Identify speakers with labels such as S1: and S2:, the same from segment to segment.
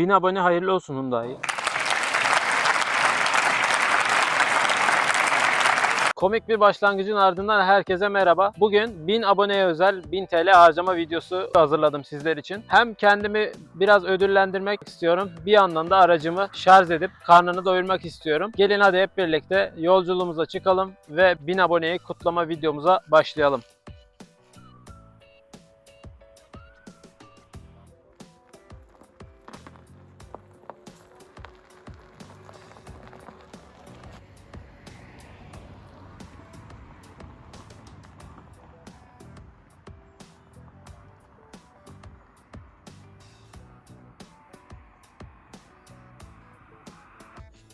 S1: 1000 abone hayırlı olsun Hyundai. Komik bir başlangıcın ardından herkese merhaba. Bugün 1000 aboneye özel 1000 TL harcama videosu hazırladım sizler için. Hem kendimi biraz ödüllendirmek istiyorum. Bir yandan da aracımı şarj edip karnını doyurmak istiyorum. Gelin hadi hep birlikte yolculuğumuza çıkalım ve 1000 aboneyi kutlama videomuza başlayalım.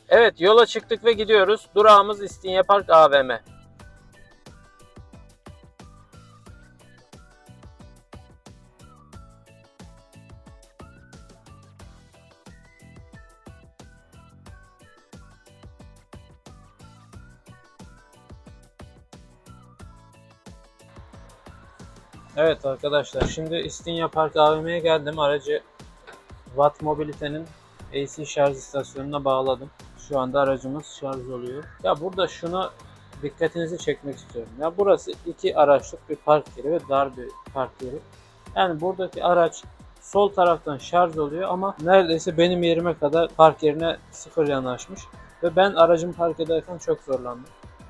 S1: Evet yola çıktık ve gidiyoruz. Durağımız İstinye Park AVM. Evet arkadaşlar şimdi İstinye Park AVM'ye geldim. Aracı Watt Mobility'nin AC şarj istasyonuna bağladım. Şu anda aracımız şarj oluyor. Ya burada şunu dikkatinizi çekmek istiyorum. Ya burası iki araçlık bir park yeri ve dar bir park yeri. Yani buradaki araç sol taraftan şarj oluyor ama neredeyse benim yerime kadar park yerine sıfır yanaşmış. Ve ben aracımı park ederken çok zorlandım.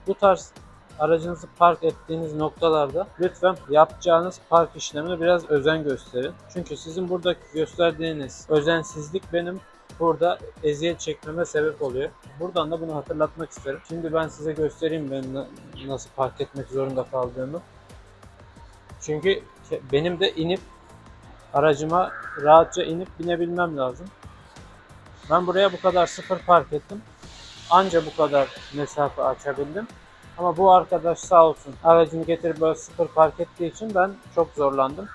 S1: Bu tarz aracınızı park ettiğiniz noktalarda lütfen yapacağınız park işlemine biraz özen gösterin. Çünkü sizin burada gösterdiğiniz özensizlik benim burada eziyet çekmeme sebep oluyor. Buradan da bunu hatırlatmak isterim. Şimdi ben size göstereyim ben na- nasıl park etmek zorunda kaldığımı. Çünkü benim de inip aracıma rahatça inip binebilmem lazım. Ben buraya bu kadar sıfır park ettim. Anca bu kadar mesafe açabildim. Ama bu arkadaş sağ olsun aracını getirip böyle sıfır park ettiği için ben çok zorlandım.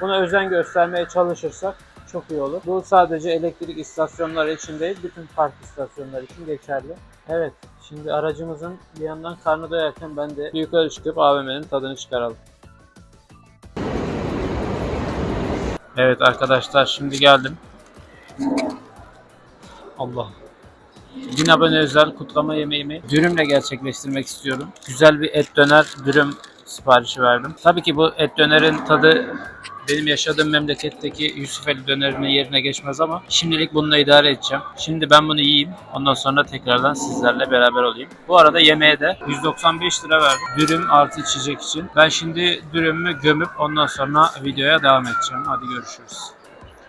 S1: Buna özen göstermeye çalışırsak çok iyi olur. Bu sadece elektrik istasyonları için değil, bütün park istasyonları için geçerli. Evet, şimdi aracımızın bir yandan karnı doyarken ben de yukarı çıkıp AVM'nin tadını çıkaralım. Evet arkadaşlar şimdi geldim. Allah. 1000 abone özel kutlama yemeğimi dürümle gerçekleştirmek istiyorum. Güzel bir et döner dürüm siparişi verdim. Tabii ki bu et dönerin tadı benim yaşadığım memleketteki Yusufeli dönerinin yerine geçmez ama şimdilik bununla idare edeceğim. Şimdi ben bunu yiyeyim. Ondan sonra tekrardan sizlerle beraber olayım. Bu arada yemeğe de 195 lira verdim. Dürüm artı içecek için. Ben şimdi dürümümü gömüp ondan sonra videoya devam edeceğim. Hadi görüşürüz.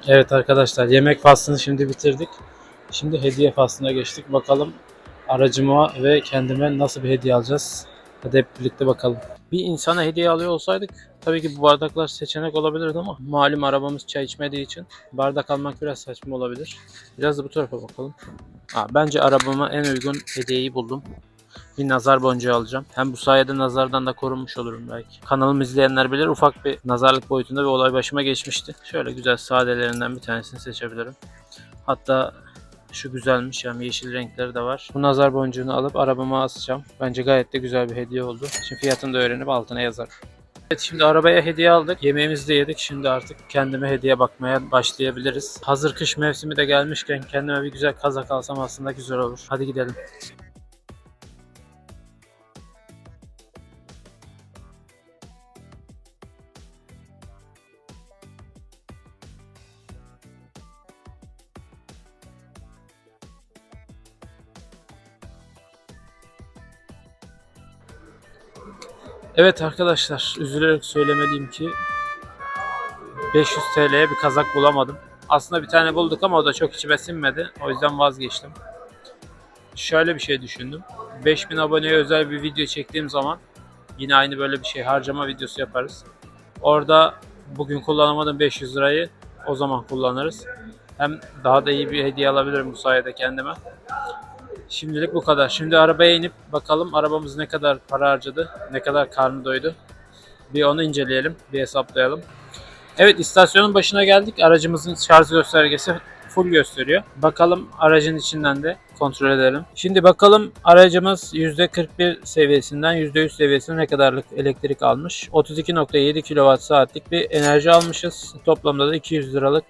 S1: Evet arkadaşlar yemek faslını şimdi bitirdik. Şimdi hediye faslına geçtik. Bakalım aracıma ve kendime nasıl bir hediye alacağız. Hadi hep birlikte bakalım. Bir insana hediye alıyor olsaydık tabii ki bu bardaklar seçenek olabilirdi ama malum arabamız çay içmediği için bardak almak biraz saçma olabilir. Biraz da bu tarafa bakalım. Ha, bence arabama en uygun hediyeyi buldum. Bir nazar boncuğu alacağım. Hem bu sayede nazardan da korunmuş olurum belki. Kanalımı izleyenler bilir ufak bir nazarlık boyutunda bir olay başıma geçmişti. Şöyle güzel sadelerinden bir tanesini seçebilirim. Hatta şu güzelmiş yani yeşil renkleri de var. Bu nazar boncuğunu alıp arabama asacağım. Bence gayet de güzel bir hediye oldu. Şimdi fiyatını da öğrenip altına yazarım. Evet şimdi arabaya hediye aldık. Yemeğimizi de yedik. Şimdi artık kendime hediye bakmaya başlayabiliriz. Hazır kış mevsimi de gelmişken kendime bir güzel kazak alsam aslında güzel olur. Hadi gidelim. Evet arkadaşlar üzülerek söylemeliyim ki 500 TL'ye bir kazak bulamadım. Aslında bir tane bulduk ama o da çok içime sinmedi. O yüzden vazgeçtim. Şöyle bir şey düşündüm. 5000 aboneye özel bir video çektiğim zaman yine aynı böyle bir şey harcama videosu yaparız. Orada bugün kullanamadığım 500 lirayı o zaman kullanırız. Hem daha da iyi bir hediye alabilirim bu sayede kendime. Şimdilik bu kadar. Şimdi arabaya inip bakalım arabamız ne kadar para harcadı, ne kadar karnı doydu. Bir onu inceleyelim, bir hesaplayalım. Evet istasyonun başına geldik. Aracımızın şarj göstergesi full gösteriyor. Bakalım aracın içinden de kontrol edelim. Şimdi bakalım aracımız %41 seviyesinden %100 seviyesine ne kadarlık elektrik almış. 32.7 kWh saatlik bir enerji almışız. Toplamda da 200 liralık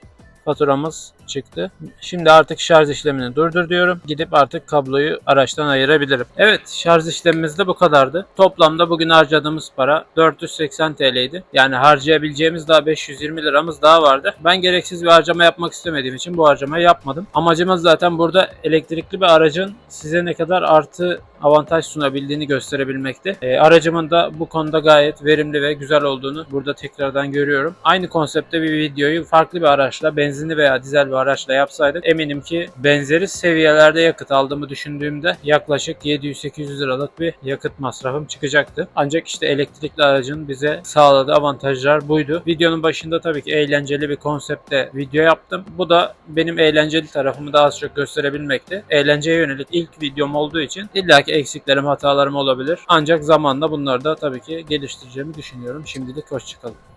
S1: faturamız çıktı. Şimdi artık şarj işlemini durdur diyorum. Gidip artık kabloyu araçtan ayırabilirim. Evet şarj işlemimiz de bu kadardı. Toplamda bugün harcadığımız para 480 TL'ydi. Yani harcayabileceğimiz daha 520 liramız daha vardı. Ben gereksiz bir harcama yapmak istemediğim için bu harcamayı yapmadım. Amacımız zaten burada elektrikli bir aracın size ne kadar artı avantaj sunabildiğini gösterebilmekte. E, aracımın da bu konuda gayet verimli ve güzel olduğunu burada tekrardan görüyorum. Aynı konseptte bir videoyu farklı bir araçla, benzinli veya dizel bir araçla yapsaydık eminim ki benzeri seviyelerde yakıt aldığımı düşündüğümde yaklaşık 700-800 liralık bir yakıt masrafım çıkacaktı. Ancak işte elektrikli aracın bize sağladığı avantajlar buydu. Videonun başında tabii ki eğlenceli bir konseptte video yaptım. Bu da benim eğlenceli tarafımı daha az çok gösterebilmekte. Eğlenceye yönelik ilk videom olduğu için illaki eksiklerim, hatalarım olabilir. Ancak zamanla bunları da tabii ki geliştireceğimi düşünüyorum. Şimdilik hoşçakalın.